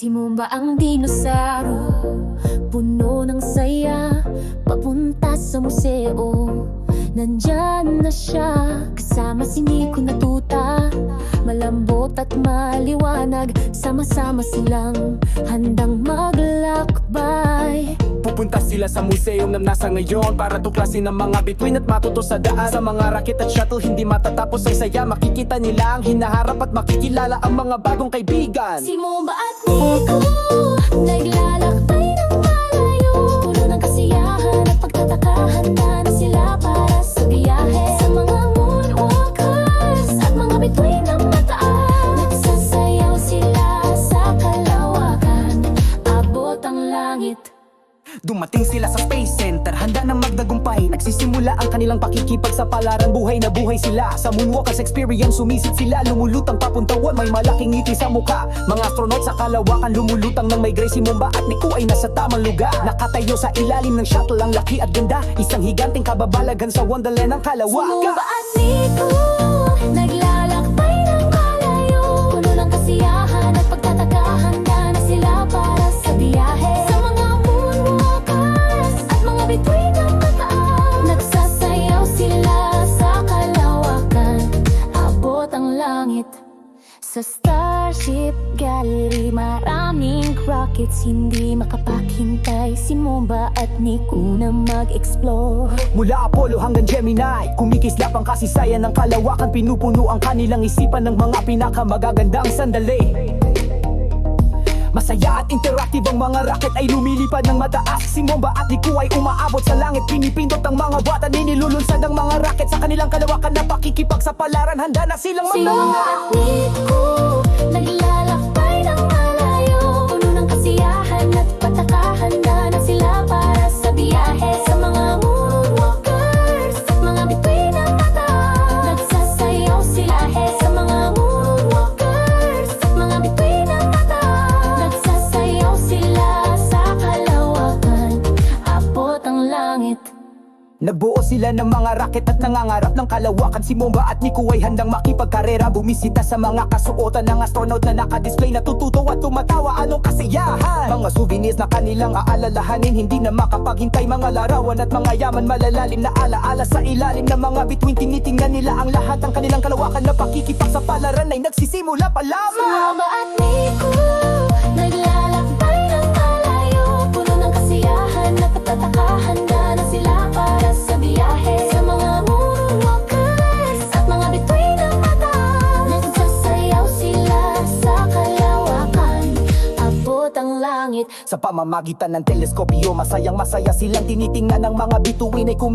Si Mumba ang dinosaro? Puno ng saya Papunta sa museo. Nandyan na siya Kasama si Nico na tuta. Malambot at maliwanag Sama-sama silang Handang maglakbay Pupunta sila sa museum na nasa ngayon. Para tuklasin ang mga bituin at matuto sa daan. Sa mga rakit at shuttle hindi matatapos ang saya. Makikita nila ang hinaharap at makikilala ang mga bagong kaibigan. Si Mumba at Nico Naglalakbay ng malayo. Puno ng kasiyahan at pagtataka Handa na sila para sa biyahe. Sa mga moonwalkers At mga bituin ng mataas Nagsasayaw sila sa kalawakan. Abot ang langit Dumating sila sa Space Center. Handa ng magdagumpay. Nagsisimula ang kanilang pakikipag sa palaran. Buhay na buhay sila. Sa moonwalkers experience Sumisit sila. Lumulutang papuntawan May malaking ngiti sa mukha Mga astronaut sa kalawakan Lumulutang ng may grace Si Mumba at Nico ay nasa tamang lugar. Nakatayo sa ilalim ng shuttle. Ang laki at ganda. Isang higanteng kababalagan Sa wonderland ng kalawakan. Mumba at Nico langit sa Starship Gallery Maraming rockets Hindi makapaghintay. Si Mumba at Nico na mag-explore. Mula Apollo hanggang Gemini Kumikislap ang kasisayan ng kalawakan. Pinupuno ang kanilang isipan ng mga pinakamagagandang sandali Masaya at interactive ang mga rocket ay lumilipad ng mataas. Si Momba at Nico ay umaabot sa langit. Pinipindot ang mga bata Ninilulunsad ang mga rocket sa kanilang kalawakan Na pakikipag sa palaran. Handa na silang Si mga at Nico Naglalakbay Nagbuo sila ng mga rocket at nangangarap ng kalawakan Si Momba at Nico ay handang makipagkarera. Bumisita sa mga kasuotan ng astronaut na nakadisplay Natututo at tumatawa, anong kasiyahan? Mga souvenirs na kanilang aalalahanin Hindi na makapaghintay. Mga larawan at mga yaman Malalalim na alaala sa ilalim ng mga bituin. Tinitingnan nila ang lahat ng kanilang kalawakan Na pakikipag sa palaran ay nagsisimula pa lamang. Mama at Nico Abot ang langit. Sa pamamagitan ng teleskopyo Masayang masaya silang tinitingnan ng mga bituin ay kumi